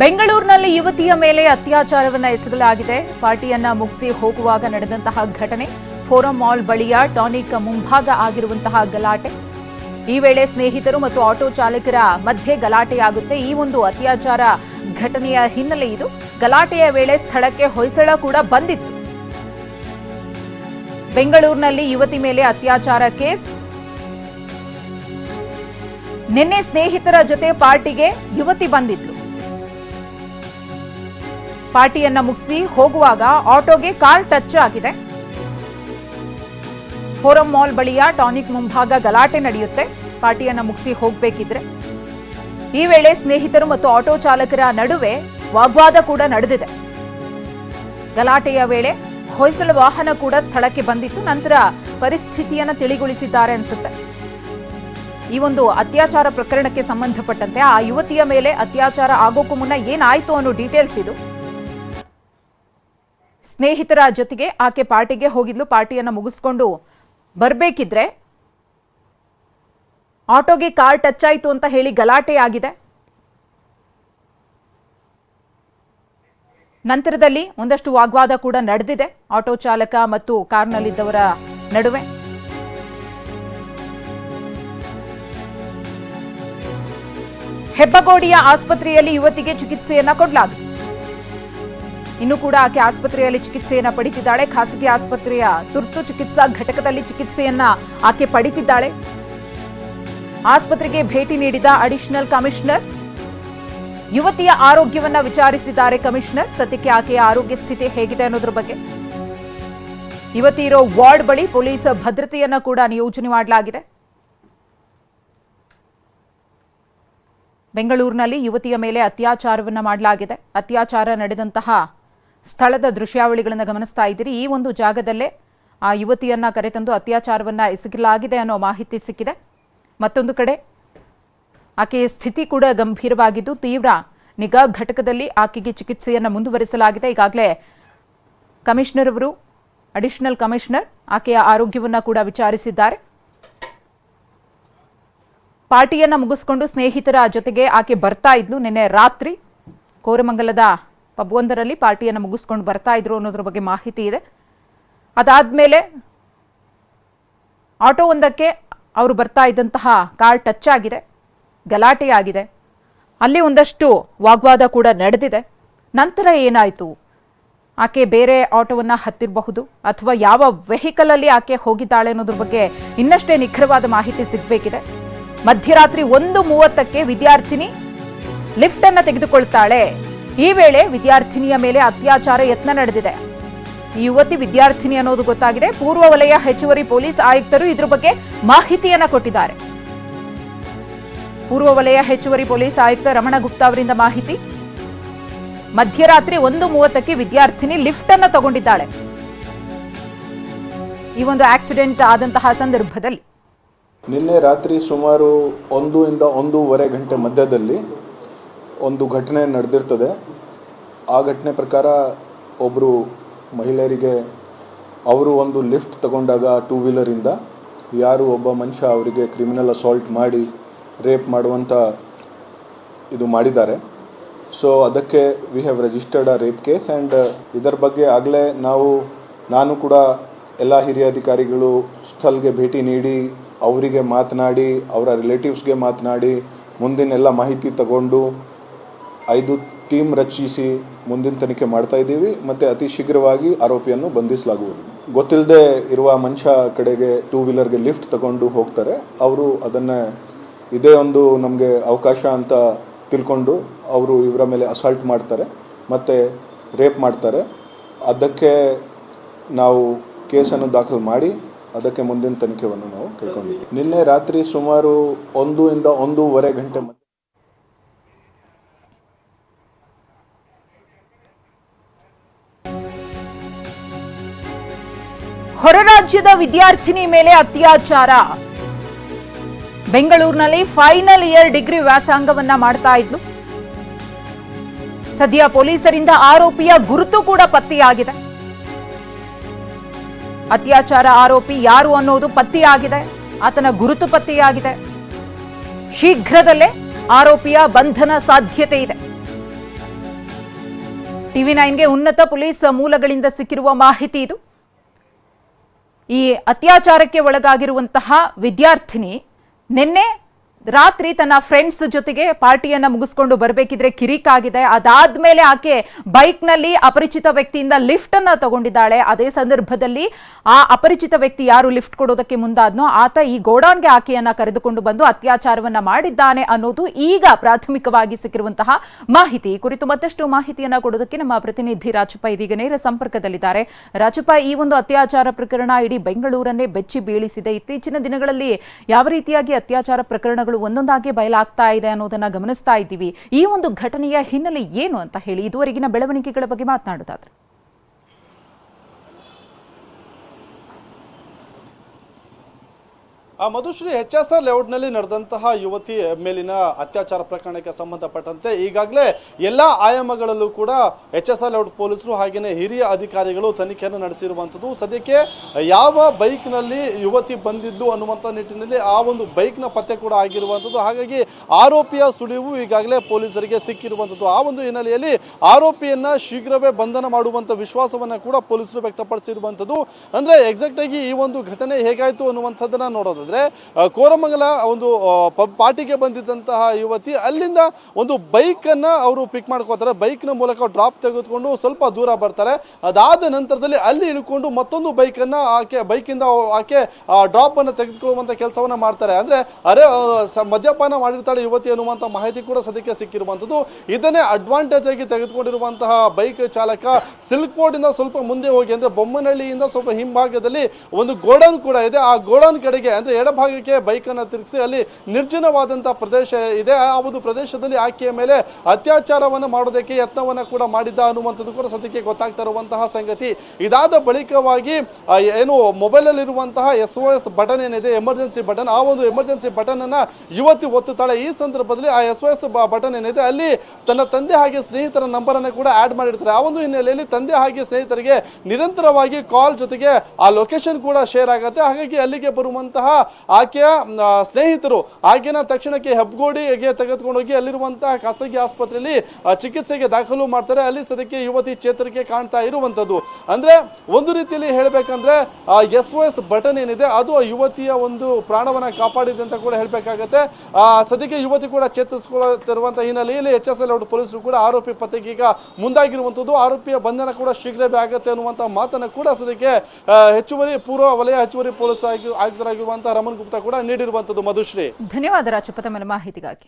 ಬೆಂಗಳೂರಿನಲ್ಲಿ ಯುವತಿಯ ಮೇಲೆ ಅತ್ಯಾಚಾರವನ್ನು ಎಸಗಲಾಗಿದೆ. ಪಾರ್ಟಿಯನ್ನ ಮುಗಿಸಿ ಹೋಗುವಾಗ ನಡೆದಂತಹ ಘಟನೆ, ಫೋರಂ ಮಾಲ್ ಬಳಿಯ ಟಾನಿಕ್ ಮುಂಭಾಗ ಆಗಿರುವಂತಹ ಗಲಾಟೆ. ಈ ವೇಳೆ ಸ್ನೇಹಿತರು ಮತ್ತು ಆಟೋ ಚಾಲಕರ ಮಧ್ಯೆ ಗಲಾಟೆಯಾಗುತ್ತೆ. ಈ ಒಂದು ಅತ್ಯಾಚಾರ ಘಟನೆಯ ಹಿನ್ನೆಲೆ ಇದು. ಗಲಾಟೆಯ ವೇಳೆ ಸ್ಥಳಕ್ಕೆ ಹೊಯ್ಸಳ ಕೂಡ ಬಂದಿತ್ತು. ಬೆಂಗಳೂರಿನಲ್ಲಿ ಯುವತಿ ಮೇಲೆ ಅತ್ಯಾಚಾರ ಕೇಸ್. ನಿನ್ನೆ ಸ್ನೇಹಿತರ ಜೊತೆ ಪಾರ್ಟಿಗೆ ಯುವತಿ ಬಂದಿದ್ಲು. ಪಾರ್ಟಿಯನ್ನ ಮುಗಿಸಿ ಹೋಗುವಾಗ ಆಟೋಗೆ ಕಾರ್ ಟಚ್ ಆಗಿದೆ. ಫೋರಂ ಮಾಲ್ ಬಳಿಯ ಟಾನಿಕ್ ಮುಂಭಾಗ ಗಲಾಟೆ ನಡೆಯುತ್ತೆ. ಪಾರ್ಟಿಯನ್ನ ಮುಗಿಸಿ ಹೋಗಬೇಕಿದ್ರೆ. ಈ ವೇಳೆ ಸ್ನೇಹಿತರು ಮತ್ತು ಆಟೋ ಚಾಲಕರ ನಡುವೆ ವಾಗ್ವಾದ ಕೂಡ ನಡೆದಿದೆ. ಗಲಾಟೆಯ ವೇಳೆ ಹೊಯ್ಸಳ ವಾಹನ ಕೂಡ ಸ್ಥಳಕ್ಕೆ ಬಂದಿತ್ತು. ನಂತರ ಪರಿಸ್ಥಿತಿಯನ್ನು ತಿಳಿಗೊಳಿಸಿದ್ದಾರೆ ಅನ್ಸುತ್ತೆ. ಈ ಒಂದು ಅತ್ಯಾಚಾರ ಪ್ರಕರಣಕ್ಕೆ ಸಂಬಂಧಪಟ್ಟಂತೆ ಆ ಯುವತಿಯ ಮೇಲೆ ಅತ್ಯಾಚಾರ ಆಗೋಕ್ಕೂ ಮುನ್ನ ಏನಾಯ್ತು ಅನ್ನೋ ಡೀಟೇಲ್ಸ್ ಇದು. ಸ್ನೇಹಿತರ ಜೊತೆಗೆ ಆಕೆ ಪಾರ್ಟಿಗೆ ಹೋಗಿದ್ಲು, ಪಾರ್ಟಿಯನ್ನ ಮುಗಿಸ್ಕೊಂಡು ಬರಬೇಕಿದ್ರೆ ಆಟೋಗೆ ಕಾರ್ ಟಚ್ ಆಯಿತು ಅಂತ ಹೇಳಿ ಗಲಾಟೆ ಆಗಿದೆ. ನಂತರದಲ್ಲಿ ಒಂದಷ್ಟು ವಾಗ್ವಾದ ಕೂಡ ನಡೆದಿದೆ, ಆಟೋ ಚಾಲಕ ಮತ್ತು ಕಾರ್ನಲ್ಲಿದ್ದವರ ನಡುವೆ. ಹೆಬ್ಬಗೋಡಿಯ ಆಸ್ಪತ್ರೆಯಲ್ಲಿ ಯುವತಿಗೆ ಚಿಕಿತ್ಸೆಯನ್ನ ಕೊಡಲಾಗಿದೆ. ಇನ್ನು ಕೂಡ ಆಕೆ ಆಸ್ಪತ್ರೆಯಲ್ಲಿ ಚಿಕಿತ್ಸೆಯನ್ನ ಪಡಿತಿದ್ದಾಳೆ. ಖಾಸಗಿ ಆಸ್ಪತ್ರೆಯ ತುರ್ತು ಚಿಕಿತ್ಸಾ ಘಟಕದಲ್ಲಿ ಚಿಕಿತ್ಸೆಯನ್ನ ಆಕೆ ಪಡಿತಿದ್ದಾಳೆ. ಆಸ್ಪತ್ರೆಗೆ ಭೇಟಿ ನೀಡಿದ ಅಡಿಷನಲ್ ಕಮಿಷನರ್, ಯುವತಿಯ ಆರೋಗ್ಯವನ್ನ ವಿಚಾರಿಸಿದ್ದಾರೆ ಕಮಿಷನರ್. ಸದ್ಯಕ್ಕೆ ಆಕೆಯ ಆರೋಗ್ಯ ಸ್ಥಿತಿ ಹೇಗಿದೆ ಅನ್ನೋದ್ರ ಬಗ್ಗೆ. ಯುವತಿ ಇರೋ ವಾರ್ಡ್ ಬಳಿ ಪೊಲೀಸ್ ಭದ್ರತೆಯನ್ನ ಕೂಡ ನಿಯೋಜನೆ ಮಾಡಲಾಗಿದೆ. ಬೆಂಗಳೂರಿನಲ್ಲಿ ಯುವತಿಯ ಮೇಲೆ ಅತ್ಯಾಚಾರವನ್ನ ಮಾಡಲಾಗಿದೆ. ಅತ್ಯಾಚಾರ ನಡೆದಂತಹ ಸ್ಥಳದ ದೃಶ್ಯಾವಳಿಗಳನ್ನು ಗಮನಿಸ್ತಾ ಇದ್ದೀರಿ. ಈ ಒಂದು ಜಾಗದಲ್ಲೇ ಆ ಯುವತಿಯನ್ನು ಕರೆತಂದು ಅತ್ಯಾಚಾರವನ್ನ ಎಸಗಲಾಗಿದೆ ಅನ್ನೋ ಮಾಹಿತಿ ಸಿಕ್ಕಿದೆ. ಮತ್ತೊಂದು ಕಡೆ ಆಕೆಯ ಸ್ಥಿತಿ ಕೂಡ ಗಂಭೀರವಾಗಿದ್ದು, ತೀವ್ರ ನಿಗಾ ಘಟಕದಲ್ಲಿ ಆಕೆಗೆ ಚಿಕಿತ್ಸೆಯನ್ನು ಮುಂದುವರಿಸಲಾಗಿದೆ. ಈಗಾಗಲೇ ಕಮಿಷನರ್ ಅವರು, ಅಡಿಷನಲ್ ಕಮಿಷನರ್ ಆಕೆಯ ಆರೋಗ್ಯವನ್ನು ಕೂಡ ವಿಚಾರಿಸಿದ್ದಾರೆ. ಪಾರ್ಟಿಯನ್ನ ಮುಗಿಸ್ಕೊಂಡು ಸ್ನೇಹಿತರ ಜೊತೆಗೆ ಆಕೆ ಬರ್ತಾ ಇದ್ಲು. ನಿನ್ನೆ ರಾತ್ರಿ ಕೋರಮಂಗಲದ ಪಬ್ವೊಂದರಲ್ಲಿ ಪಾರ್ಟಿಯನ್ನು ಮುಗಿಸ್ಕೊಂಡು ಬರ್ತಾ ಇದ್ರು ಅನ್ನೋದ್ರ ಬಗ್ಗೆ ಮಾಹಿತಿ ಇದೆ. ಅದಾದ್ಮೇಲೆ ಆಟೋ ಒಂದಕ್ಕೆ ಅವರು ಬರ್ತಾ ಇದ್ದಂತಹ ಕಾರ್ ಟಚ್ ಆಗಿದೆ, ಗಲಾಟೆ ಆಗಿದೆ. ಅಲ್ಲಿ ಒಂದಷ್ಟು ವಾಗ್ವಾದ ಕೂಡ ನಡೆದಿದೆ. ನಂತರ ಏನಾಯಿತು? ಆಕೆ ಬೇರೆ ಆಟೋವನ್ನು ಹತ್ತಿರಬಹುದು ಅಥವಾ ಯಾವ ವೆಹಿಕಲ್ ಅಲ್ಲಿ ಆಕೆ ಹೋಗಿದ್ದಾಳೆ ಅನ್ನೋದ್ರ ಬಗ್ಗೆ ಇನ್ನಷ್ಟೇ ನಿಖರವಾದ ಮಾಹಿತಿ ಸಿಗಬೇಕಿದೆ. ಮಧ್ಯರಾತ್ರಿ ಒಂದು ಮೂವತ್ತಕ್ಕೆ ವಿದ್ಯಾರ್ಥಿನಿ ಲಿಫ್ಟನ್ನು ತೆಗೆದುಕೊಳ್ತಾಳೆ. ಈ ವೇಳೆ ವಿದ್ಯಾರ್ಥಿನಿಯ ಮೇಲೆ ಅತ್ಯಾಚಾರ ಯತ್ನ ನಡೆದಿದೆ. ಈ ಯುವತಿ ವಿದ್ಯಾರ್ಥಿನಿ ಅನ್ನೋದು ಗೊತ್ತಾಗಿದೆ. ಪೂರ್ವ ವಲಯ ಹೆಚ್ಚುವರಿ ಪೊಲೀಸ್ ಆಯುಕ್ತರು ಇದ್ರ ಬಗ್ಗೆ ಮಾಹಿತಿಯನ್ನ ಕೊಟ್ಟಿದ್ದಾರೆ. ಪೂರ್ವ ವಲಯ ಹೆಚ್ಚುವರಿ ಪೊಲೀಸ್ ಆಯುಕ್ತ ರಮಣ ಗುಪ್ತಾ ಅವರಿಂದ ಮಾಹಿತಿ. ಮಧ್ಯರಾತ್ರಿ ಒಂದು ಮೂವತ್ತಕ್ಕೆ ವಿದ್ಯಾರ್ಥಿನಿ ಲಿಫ್ಟ್ ಅನ್ನು ತಗೊಂಡಿದ್ದಾಳೆ. ಈ ಒಂದು ಆಕ್ಸಿಡೆಂಟ್ ಆದಂತಹ ಸಂದರ್ಭದಲ್ಲಿ. ನಿನ್ನೆ ರಾತ್ರಿ ಸುಮಾರು ಒಂದು ಇಂದ ಒಂದೂವರೆ ಗಂಟೆ ಮಧ್ಯದಲ್ಲಿ ಒಂದು ಘಟನೆ ನಡೆದಿರ್ತದೆ. ಆ ಘಟನೆ ಪ್ರಕಾರ ಒಬ್ಬರು ಮಹಿಳೆಯರಿಗೆ ಅವರು ಒಂದು ಲಿಫ್ಟ್ ತಗೊಂಡಾಗ ಟೂ ವೀಲರಿಂದ ಯಾರು ಒಬ್ಬ ಮನುಷ್ಯ ಅವರಿಗೆ ಕ್ರಿಮಿನಲ್ ಅಸಾಲ್ಟ್ ಮಾಡಿ ರೇಪ್ ಮಾಡುವಂಥ ಇದು ಮಾಡಿದ್ದಾರೆ. ಸೊ ಅದಕ್ಕೆ we have registered a rape case and ಇದರ ಬಗ್ಗೆ ಆಗಲೇ ನಾವು, ನಾನು ಕೂಡ ಎಲ್ಲ ಹಿರಿಯ ಅಧಿಕಾರಿಗಳು ಸ್ಥಳಗೆ ಭೇಟಿ ನೀಡಿ, ಅವರಿಗೆ ಮಾತನಾಡಿ, ಅವರ ರಿಲೇಟಿವ್ಸ್ಗೆ ಮಾತನಾಡಿ ಮುಂದಿನ ಎಲ್ಲ ಮಾಹಿತಿ ತಗೊಂಡು ಐದು ಟೀಮ್ ರಚಿಸಿ ಮುಂದಿನ ತನಿಖೆ ಮಾಡ್ತಾ ಇದ್ದೀವಿ, ಮತ್ತು ಅತಿ ಶೀಘ್ರವಾಗಿ ಆರೋಪಿಯನ್ನು ಬಂಧಿಸಲಾಗುವುದು. ಗೊತ್ತಿಲ್ಲದೆ ಇರುವ ಮನುಷ್ಯ ಕಡೆಗೆ ಟೂ ವೀಲರ್ಗೆ ಲಿಫ್ಟ್ ತಗೊಂಡು ಹೋಗ್ತಾರೆ. ಅವರು ಅದನ್ನು ಇದೇ ಒಂದು ನಮಗೆ ಅವಕಾಶ ಅಂತ ತಿಳ್ಕೊಂಡು ಅವರು ಇವರ ಮೇಲೆ ಅಸಾಲ್ಟ್ ಮಾಡ್ತಾರೆ, ಮತ್ತು ರೇಪ್ ಮಾಡ್ತಾರೆ. ಅದಕ್ಕೆ ನಾವು ಕೇಸನ್ನು ದಾಖಲು ಮಾಡಿ, ಅದಕ್ಕೆ ಮುಂದಿನ ತನಿಖೆಯನ್ನು ನಾವು ಕೈಗೊಂಡಿದ್ದೀವಿ. ನಿನ್ನೆ ರಾತ್ರಿ ಸುಮಾರು ಒಂದು ಇಂದ ಒಂದೂವರೆ ಗಂಟೆ ಹೊರ ರಾಜ್ಯದ ವಿದ್ಯಾರ್ಥಿನಿ ಮೇಲೆ ಅತ್ಯಾಚಾರ. ಬೆಂಗಳೂರಿನಲ್ಲಿ ಫೈನಲ್ ಇಯರ್ ಡಿಗ್ರಿ ವ್ಯಾಸಂಗವನ್ನ ಮಾಡ್ತಾ ಇದ್ಲು. ಸದ್ಯ ಪೊಲೀಸರಿಂದ ಆರೋಪಿಯ ಗುರುತು ಕೂಡ ಪತ್ತೆಯಾಗಿದೆ. ಅತ್ಯಾಚಾರ ಆರೋಪಿ ಯಾರು ಅನ್ನೋದು ಪತ್ತೆಯಾಗಿದೆ. ಆತನ ಗುರುತು ಪತ್ತೆಯಾಗಿದೆ. ಶೀಘ್ರದಲ್ಲೇ ಆರೋಪಿಯ ಬಂಧನ ಸಾಧ್ಯತೆ ಇದೆ. ಟಿವಿ ನೈನ್ಗೆ ಉನ್ನತ ಪೊಲೀಸ್ ಮೂಲಗಳಿಂದ ಸಿಕ್ಕಿರುವ ಮಾಹಿತಿ ಇದು. ಈ ಅತ್ಯಾಚಾರಕ್ಕೆ ಒಳಗಾಗಿರುವಂತಹ ವಿದ್ಯಾರ್ಥಿನಿ ನಿನ್ನೆ ರಾತ್ರಿ ತನ್ನ ಫ್ರೆಂಡ್ಸ್ ಜೊತೆಗೆ ಪಾರ್ಟಿಯನ್ನ ಮುಗಿಸ್ಕೊಂಡು ಬರಬೇಕಿದ್ರೆ ಕಿರಿಕಾಗಿದೆ ಅದಾದ್ಮೇಲೆ ಆಕೆ ಬೈಕ್ನಲ್ಲಿ ಅಪರಿಚಿತ ವ್ಯಕ್ತಿಯಿಂದ ಲಿಫ್ಟ್ ಅನ್ನ ತಗೊಂಡಿದ್ದಾಳೆ. ಅದೇ ಸಂದರ್ಭದಲ್ಲಿ ಆ ಅಪರಿಚಿತ ವ್ಯಕ್ತಿ ಯಾರು ಲಿಫ್ಟ್ ಕೊಡೋದಕ್ಕೆ ಮುಂದಾದ್ನೋ ಆತ ಈ ಗೋಡಾನ್ಗೆ ಆಕೆಯನ್ನ ಕರೆದುಕೊಂಡು ಬಂದು ಅತ್ಯಾಚಾರವನ್ನ ಮಾಡಿದ್ದಾನೆ ಅನ್ನೋದು ಈಗ ಪ್ರಾಥಮಿಕವಾಗಿ ಸಿಕ್ಕಿರುವಂತಹ ಮಾಹಿತಿ. ಕುರಿತು ಮತ್ತಷ್ಟು ಮಾಹಿತಿಯನ್ನ ಕೊಡೋದಕ್ಕೆ ನಮ್ಮ ಪ್ರತಿನಿಧಿ ರಾಜಪ್ಪ ಇದೀಗ ನೇರ ಸಂಪರ್ಕದಲ್ಲಿದ್ದಾರೆ. ರಾಜಪ್ಪ, ಈ ಒಂದು ಅತ್ಯಾಚಾರ ಪ್ರಕರಣ ಇಡೀ ಬೆಂಗಳೂರನ್ನೇ ಬೆಚ್ಚಿ ಬೀಳಿಸಿದೆ. ಇತ್ತೀಚಿನ ದಿನಗಳಲ್ಲಿ ಯಾವ ರೀತಿಯಾಗಿ ಅತ್ಯಾಚಾರ ಪ್ರಕರಣಗಳು ಒಂದೊಂದಾಗಿ ಬಯಲಾಗ್ತಾ ಇದೆ ಅನ್ನೋದನ್ನ ಗಮನಿಸ್ತಾ ಇದ್ದೀವಿ. ಈ ಒಂದು ಘಟನೆಯ ಹಿನ್ನೆಲೆ ಏನು ಅಂತ ಹೇಳಿ ಇದುವರೆಗಿನ ಬೆಳವಣಿಗೆಗಳ ಬಗ್ಗೆ ಮಾತನಾಡೋದಾದ್ರೆ. ಮಧುಶ್ರೀ ಎಚ್ ಎಸ್ ಆರ್ ಲೇಔಟ್ನಲ್ಲಿ ನಡೆದಂತಹ ಯುವತಿ ಮೇಲಿನ ಅತ್ಯಾಚಾರ ಪ್ರಕರಣಕ್ಕೆ ಸಂಬಂಧಪಟ್ಟಂತೆ ಈಗಾಗಲೇ ಎಲ್ಲ ಆಯಾಮಗಳಲ್ಲೂ ಕೂಡ ಎಚ್ ಎಸ್ ಆರ್ ಲೇಔಟ್ ಪೊಲೀಸರು ಹಾಗೆಯೇ ಹಿರಿಯ ಅಧಿಕಾರಿಗಳು ತನಿಖೆಯನ್ನು ನಡೆಸಿರುವಂಥದ್ದು. ಸದ್ಯಕ್ಕೆ ಯಾವ ಬೈಕ್ನಲ್ಲಿ ಯುವತಿ ಬಂದಿದ್ಲು ಅನ್ನುವಂಥ ನಿಟ್ಟಿನಲ್ಲಿ ಆ ಒಂದು ಬೈಕ್ನ ಪತ್ತೆ ಕೂಡ ಆಗಿರುವಂಥದ್ದು. ಹಾಗಾಗಿ ಆರೋಪಿಯ ಸುಳಿವು ಈಗಾಗಲೇ ಪೊಲೀಸರಿಗೆ ಸಿಕ್ಕಿರುವಂಥದ್ದು. ಆ ಒಂದು ಹಿನ್ನೆಲೆಯಲ್ಲಿ ಆರೋಪಿಯನ್ನ ಶೀಘ್ರವೇ ಬಂಧನ ಮಾಡುವಂಥ ವಿಶ್ವಾಸವನ್ನು ಕೂಡ ಪೊಲೀಸರು ವ್ಯಕ್ತಪಡಿಸಿರುವಂಥದ್ದು. ಅಂದರೆ ಎಕ್ಸಾಕ್ಟ್ ಆಗಿ ಈ ಒಂದು ಘಟನೆ ಹೇಗಾಯಿತು ಅನ್ನುವಂಥದ್ದನ್ನು ನೋಡೋದಾದ್ರೆ ಆ, ಕೋರಮಂಗಲ ಒಂದು ಪಾರ್ಟಿಗೆ ಬಂದಿದ್ದಂತಹ ಯುವತಿ ಅಲ್ಲಿಂದ ಒಂದು ಬೈಕನ್ನು ಅವರು ಪಿಕ್ ಮಾಡ್ಕೋತಾರೆ ಬೈಕ್ನ ಮೂಲಕ ಡ್ರಾಪ್ ತೆಗೆದುಕೊಂಡು ಸ್ವಲ್ಪ ದೂರ ಬರ್ತಾರೆ. ಅದಾದ ನಂತರದಲ್ಲಿ ಅಲ್ಲಿ ಇಳ್ಕೊಂಡು ಮತ್ತೊಂದು ಬೈಕನ್ನು ಆಕೆ ಬೈಕಿಂದ ಆಕೆ ಡ್ರಾಪ್ ಅನ್ನ ತೆಗೆದುಕೊಳ್ಳುವಂತ ಕೆಲಸವನ್ನ ಮಾಡ್ತಾರೆ. ಅಂದ್ರೆ ಅರೆ ಮದ್ಯಪಾನ ಮಾಡಿರ್ತಾಳೆ ಯುವತಿ ಅನ್ನುವಂತ ಮಾಹಿತಿ ಕೂಡ ಸದ್ಯಕ್ಕೆ ಸಿಕ್ಕಿರುವಂತದ್ದು ಇದನ್ನೇ ಅಡ್ವಾಂಟೇಜ್ ಆಗಿ ತೆಗೆದುಕೊಂಡಿರುವಂತಹ ಬೈಕ್ ಚಾಲಕ ಸಿಲ್ಕ್ ಬೋರ್ಡಿಂದ ಸ್ವಲ್ಪ ಮುಂದೆ ಹೋಗಿ ಅಂದ್ರೆ ಬೊಮ್ಮನಹಳ್ಳಿಯಿಂದ ಸ್ವಲ್ಪ ಹಿಂಭಾಗದಲ್ಲಿ ಒಂದು ಗೋಡೌನ್ ಕೂಡ ಇದೆ. ಆ ಗೋಡೌನ್ ಕಡೆಗೆ ಅಂದ್ರೆ ಎಡಭಾಗಕ್ಕೆ ಬೈಕನ್ನು ತಿರುಗಿಸಿ ಅಲ್ಲಿ ನಿರ್ಜನವಾದಂತಹ ಪ್ರದೇಶ ಇದೆ. ಆ ಒಂದು ಪ್ರದೇಶದಲ್ಲಿ ಆಕೆಯ ಮೇಲೆ ಅತ್ಯಾಚಾರವನ್ನು ಮಾಡೋದಕ್ಕೆ ಯತ್ನವನ್ನ ಕೂಡ ಮಾಡಿದ್ದ ಅನ್ನುವಂಥದ್ದು ಕೂಡ ಸದ್ಯಕ್ಕೆ ಗೊತ್ತಾಗ್ತಾ ಇರುವಂತಹ ಸಂಗತಿ. ಇದಾದ ಬಳಿಕವಾಗಿ ಏನು ಮೊಬೈಲ್ ಅಲ್ಲಿ ಇರುವಂತಹ ಎಸ್ ಒ ಎಸ್ ಬಟನ್ ಏನಿದೆ, ಎಮರ್ಜೆನ್ಸಿ ಬಟನ್, ಆ ಒಂದು ಎಮರ್ಜೆನ್ಸಿ ಬಟನ್ ಅನ್ನ ಯುವತಿ ಒತ್ತುತ್ತಾಳೆ. ಈ ಸಂದರ್ಭದಲ್ಲಿ ಆ ಎಸ್ ಒ ಎಸ್ ಬಟನ್ ಏನಿದೆ, ಅಲ್ಲಿ ತನ್ನ ತಂದೆ ಹಾಗೆ ಸ್ನೇಹಿತರ ನಂಬರನ್ನು ಕೂಡ ಆಡ್ ಮಾಡಿರ್ತಾರೆ. ಆ ಒಂದು ಹಿನ್ನೆಲೆಯಲ್ಲಿ ತಂದೆ ಹಾಗೆ ಸ್ನೇಹಿತರಿಗೆ ನಿರಂತರವಾಗಿ ಕಾಲ್ ಜೊತೆಗೆ ಆ ಲೊಕೇಶನ್ ಕೂಡ ಶೇರ್ ಆಗುತ್ತೆ. ಹಾಗಾಗಿ ಅಲ್ಲಿಗೆ ಬರುವಂತಹ ಆಕೆಯ ಸ್ನೇಹಿತರು ಆಕೆನ ತಕ್ಷಣಕ್ಕೆ ಹೆಬ್ಗೋಡಿಗೆ ತೆಗೆದುಕೊಂಡು ಹೋಗಿ ಅಲ್ಲಿರುವಂತಹ ಖಾಸಗಿ ಆಸ್ಪತ್ರೆಯಲ್ಲಿ ಚಿಕಿತ್ಸೆಗೆ ದಾಖಲು ಮಾಡ್ತಾರೆ. ಅಲ್ಲಿ ಸದ್ಯಕ್ಕೆ ಯುವತಿ ಚೇತರಿಕೆ ಕಾಣ್ತಾ ಇರುವಂಥದ್ದು. ಅಂದ್ರೆ ಒಂದು ರೀತಿಯಲ್ಲಿ ಹೇಳಬೇಕಂದ್ರೆ ಎಸ್ ಒ ಎಸ್ ಬಟನ್ ಏನಿದೆ, ಅದು ಆ ಯುವತಿಯ ಒಂದು ಪ್ರಾಣವನ್ನು ಕಾಪಾಡಿದೆ ಅಂತ ಕೂಡ ಹೇಳಬೇಕಾಗತ್ತೆ. ಸದ್ಯಕ್ಕೆ ಯುವತಿ ಕೂಡ ಚೇತರಿಸಿಕೊಳ್ಳುತ್ತಿರುವಂತಹ ಹಿನ್ನೆಲೆಯಲ್ಲಿ ಎಚ್ ಎಸ್ ಎಲ್ ಪೊಲೀಸರು ಕೂಡ ಆರೋಪಿ ಪತ್ತೆಗೆ ಈಗ ಮುಂದಾಗಿರುವಂತದ್ದು ಆರೋಪಿಯ ಬಂಧನ ಕೂಡ ಶೀಘ್ರವೇ ಆಗತ್ತೆ ಅನ್ನುವಂತ ಮಾತನ್ನು ಕೂಡ ಸದ್ಯಕ್ಕೆ ಹೆಚ್ಚುವರಿ ಪೂರ್ವ ವಲಯ ಹೆಚ್ಚುವರಿ ಪೊಲೀಸ್ ಆಗಿ ರಮಣ್ ಗುಪ್ತಾ ಕೂಡ ನೀಡಿರುವಂತದ್ದು ಮಧುಶ್ರೀ. ಧನ್ಯವಾದ ಮೇಲೆ ಮಾಹಿತಿಗಾಗಿ.